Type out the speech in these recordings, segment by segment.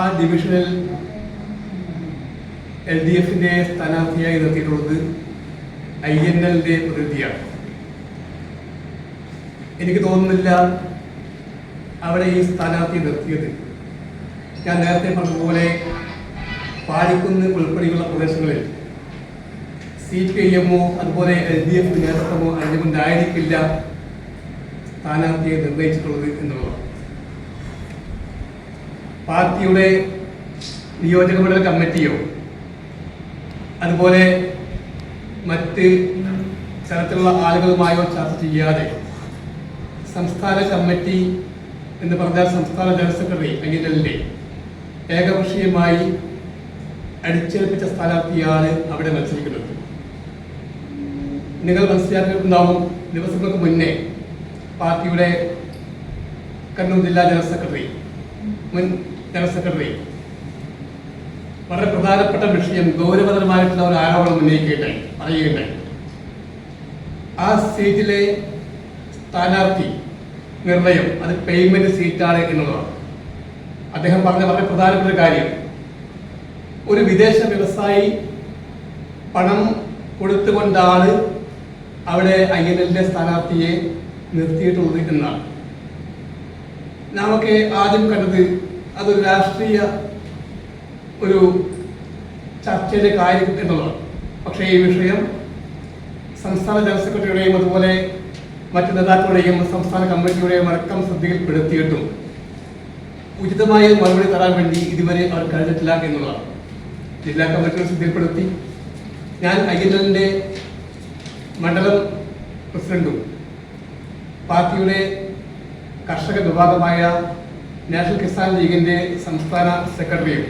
ആ ഡിവിഷനിൽ L D എഫിന്റെ സ്ഥാനാർത്ഥിയായി നിർത്തിയിട്ടുള്ളത് ഐ എൻ എല്ലിന്റെ പ്രതിനിധിയാണ്. എനിക്ക് തോന്നുന്നില്ല അവിടെ ഈ സ്ഥാനാർത്ഥി നിർത്തിയത്. ഞാൻ നേരത്തെ പറഞ്ഞതുപോലെ പാലിക്കുന്ന് ഉൾപ്പെടെയുള്ള പ്രദേശങ്ങളിൽ സി പി ഐ എമ്മോ അതുപോലെ എൽ ഡി എഫ് നേതൃത്വമോ അതിനുകൊണ്ടായിരിക്കില്ല സ്ഥാനാർത്ഥിയെ നിർണയിച്ചിട്ടുള്ളത് എന്നുള്ളതാണ്. പാർട്ടിയുടെ നിയോജക മണ്ഡല കമ്മിറ്റിയോ അതുപോലെ മറ്റ് തരത്തിലുള്ള ആളുകളുമായോ ചർച്ച ചെയ്യാതെ സംസ്ഥാന കമ്മിറ്റി എന്ന് പറഞ്ഞാൽ സംസ്ഥാന ജനറൽ സെക്രട്ടറി അയ്യലിന്റെ ഏകപക്ഷീയമായി അടിച്ചേൽപ്പിച്ച സ്ഥാനാർത്ഥിയാണ് അവിടെ മത്സരിക്കുന്നത്. നിങ്ങൾ മനസ്സിലാക്കിയിട്ടുണ്ടാവും ദിവസങ്ങൾക്ക് മുന്നേ പാർട്ടിയുടെ കണ്ണൂർ ജില്ലാ ജനറൽ സെക്രട്ടറി മുൻ ജനറൽ സെക്രട്ടറി വളരെ പ്രധാനപ്പെട്ട വിഷയം ഗൗരവതരമായിട്ടുള്ള ഒരു ആരോപണം ഉന്നയിക്കട്ടെ പറയുകയുണ്ടായി ആ സീറ്റിലെ സ്ഥാനാർത്ഥി നിർണയം അത് പേയ്മെന്റ് സീറ്റാണ് എന്നുള്ളതാണ്. അദ്ദേഹം പറഞ്ഞ വളരെ പ്രധാനപ്പെട്ട കാര്യം. ഒരു വിദേശ വ്യവസായി പണം കൊടുത്തുകൊണ്ടാണ് അവിടെ ഐ എൻ എല്ലിന്റെ സ്ഥാനാർത്ഥിയെ നിർത്തിയിട്ടുള്ളത് എന്നാണ്. നമുക്ക് ആദ്യം കണ്ടത് അതൊരു രാഷ്ട്രീയ ഒരു ചർച്ചയുടെ കാര്യം എന്നുള്ളതാണ്. പക്ഷേ ഈ വിഷയം സംസ്ഥാന ജനറൽ സെക്രട്ടറിയുടെയും അതുപോലെ മറ്റ് നേതാക്കളുടെയും സംസ്ഥാന കമ്മിറ്റിയുടെയും അടക്കം ശ്രദ്ധയിൽപ്പെടുത്തിയിട്ടും ഉചിതമായ മറുപടി തരാൻ വേണ്ടി ഇതുവരെ അവർ കഴിഞ്ഞിട്ടില്ല എന്നുള്ളതാണ്. ജില്ലാ കമ്മിറ്റിയുടെ ശ്രദ്ധയിൽപ്പെടുത്തി. ഞാൻ ഐ എൻ എല്ലിന്റെ മണ്ഡലം പ്രസിഡന്റും പാർട്ടിയുടെ കർഷക വിഭാഗമായ നാഷണൽ കിസാൻ ലീഗിന്റെ സംസ്ഥാന സെക്രട്ടറിയും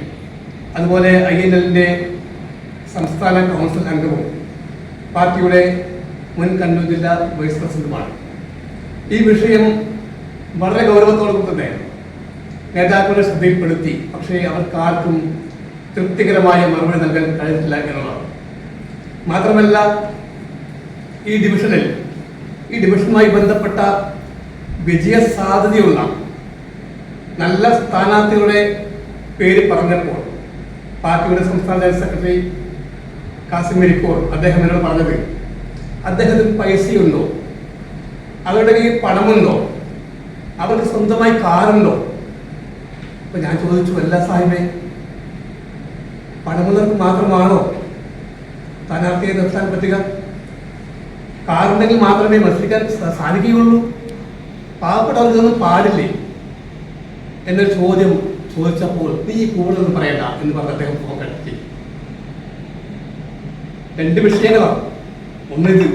അതുപോലെ ഐ എൻ എല്ലിന്റെ സംസ്ഥാന കൗൺസിൽ അംഗവും പാർട്ടിയുടെ മുൻ കണ്ണൂർ ജില്ലാ വൈസ് പ്രസിഡന്റുമാണ്. ഈ വിഷയം വളരെ ഗൗരവത്തോടൊപ്പം തന്നെ നേതാക്കളുടെ ശ്രദ്ധയിൽപ്പെടുത്തി പക്ഷേ അവർക്കാർക്കും തൃപ്തികരമായ മറുപടി നൽകാൻ കഴിഞ്ഞിട്ടില്ല എന്നുള്ളതാണ്. മാത്രമല്ല ഈ ഡിവിഷനിൽ ഈ ഡിവിഷനുമായി ബന്ധപ്പെട്ട വിജയ സാധ്യതയുള്ള നല്ല സ്ഥാനാർത്ഥികളുടെ പേര് പറഞ്ഞപ്പോൾ പാർട്ടിയുടെ സംസ്ഥാന ജനറൽ സെക്രട്ടറി കാസിം മെരിക്കോർ അദ്ദേഹം എന്നോട് പറഞ്ഞത് അദ്ദേഹത്തിന് പൈസയുണ്ടോ? അവരുടെ കയ്യിൽ പണമുണ്ടോ? അവർക്ക് സ്വന്തമായി കാറുണ്ടോ? അപ്പൊ ഞാൻ ചോദിച്ചു അല്ല സാഹിബേ പണമുള്ളവർക്ക് മാത്രമാണോ സ്ഥാനാർത്ഥിയെ നിർത്താൻ പറ്റുക? കാറുണ്ടെങ്കിൽ മാത്രമേ മത്സരിക്കാൻ സാധിക്കുകയുള്ളൂ. പാവപ്പെട്ടവർക്കൊന്നും പാടില്ലേ? എന്നൊരു ചോദ്യം ചോദിച്ചപ്പോൾ നീ കൂടുതലൊന്നും പറയണ്ട എന്ന് പറഞ്ഞ് അദ്ദേഹം ഫോൺ കട്ടി രണ്ട് വിഷയങ്ങളാണ് ഒന്നിത്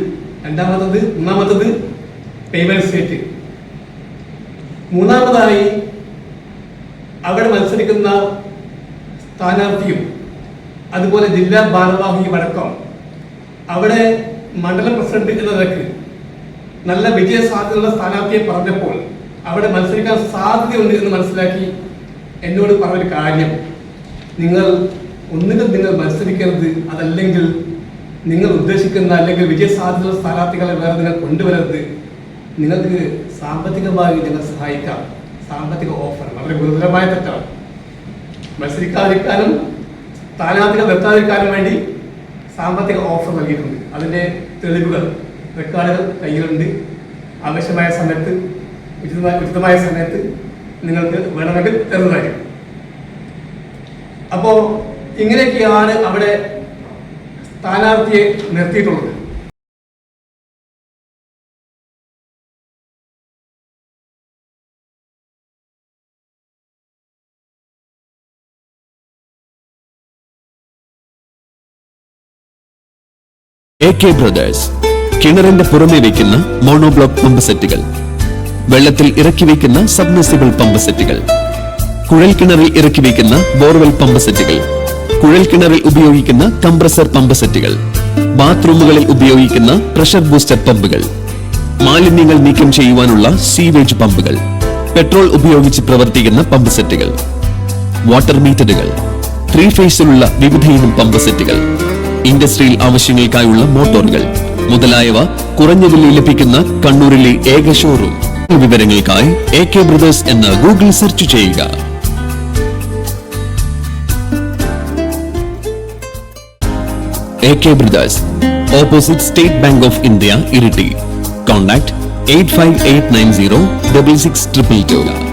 രണ്ടാമത്തത് മൂന്നാമത്തത് പേയ്മെന്റ് സ്റ്റേറ്റ് മൂന്നാമതായി അവിടെ മത്സരിക്കുന്ന സ്ഥാനാർത്ഥിയും അതുപോലെ ജില്ലാ ഭാരവാഹിയും അടക്കം അവിടെ മണ്ഡലം പ്രസിഡന്റ് എന്ന നിലയ്ക്ക് നല്ല വിജയ സാധ്യതയുള്ള സ്ഥാനാർത്ഥിയെ പറഞ്ഞപ്പോൾ അവിടെ മത്സരിക്കാൻ സാധ്യതയുണ്ട് എന്ന് മനസ്സിലാക്കി എന്നോട് പറഞ്ഞൊരു കാര്യം. നിങ്ങൾ ഒന്നുകിൽ നിങ്ങൾ മത്സരിക്കരുത് അതല്ലെങ്കിൽ നിങ്ങൾ ഉദ്ദേശിക്കുന്ന അല്ലെങ്കിൽ വിജയ സാധ്യതയുള്ള സ്ഥാനാർത്ഥികളെ വേറെ നിങ്ങൾ കൊണ്ടുവരരുത്. നിങ്ങൾക്ക് സാമ്പത്തികമായി ഞങ്ങൾ സഹായിക്കാം. സാമ്പത്തിക ഓഫർ വളരെ ഗുരുതരമായ തെറ്റാണ്. മത്സരിക്കാതിരിക്കാനും സ്ഥാനാർത്ഥികൾ നിർത്താതിരിക്കാനും വേണ്ടി സാമ്പത്തിക ഓഫർ നൽകിയിട്ടുണ്ട്. അതിന്റെ തെളിവുകൾ റെക്കോർഡുകൾ കയ്യിലുണ്ട്. ആവശ്യമായ സമയത്ത് ഉചിതമായ ഉചിതമായ സമയത്ത് നിങ്ങൾക്ക് വേണമെങ്കിൽ തരുന്നതായിരിക്കും അപ്പോ ഇങ്ങനെയൊക്കെയാണ് അവിടെ സ്ഥാനാർത്ഥിയെ നിർത്തിയിട്ടുള്ളത്. എ കെ ബ്രദേഴ്സ് കിണറിന്റെ പുറമെ വയ്ക്കുന്ന മോണോബ്ലോക്ക് പമ്പ് സെറ്റുകൾ വെള്ളത്തിൽ ഇറക്കി വയ്ക്കുന്ന സബ്മിസിബിൾ പമ്പ് സെറ്റുകൾ കുഴൽ കിണറിൽ ഇറക്കി വയ്ക്കുന്ന ബോർവെൽ പമ്പ് സെറ്റുകൾ കുഴൽ കിണറിൽ ഉപയോഗിക്കുന്ന കംപ്രസർ പമ്പ് സെറ്റുകൾ ബാത്റൂമുകളിൽ ഉപയോഗിക്കുന്ന പ്രഷർ ബൂസ്റ്റർ പമ്പുകൾ മാലിന്യങ്ങൾ നീക്കം ചെയ്യുവാനുള്ള സീവേജ് പമ്പുകൾ പെട്രോൾ ഉപയോഗിച്ച് പ്രവർത്തിക്കുന്ന പമ്പ് സെറ്റുകൾ വാട്ടർ മീറ്ററുകൾ ത്രീ ഫേസിലുള്ള വിവിധ ഇനം പമ്പ് സെറ്റുകൾ ഇൻഡസ്ട്രിയൽ ആവശ്യങ്ങൾക്കായുള്ള മോട്ടോറുകൾ മുതലായവ കുറഞ്ഞ വിലയിൽ ലഭിക്കുന്ന കണ്ണൂരിലെ ഏക ഷോറൂം വിവരങ്ങൾക്കായി എ കെ ബ്രദേഴ്സ് എന്ന് ഗൂഗിൾ സെർച്ച് ചെയ്യുക. A K brothers opposite State Bank of India Iritty. Contact eight five eight nine zero double six triple two.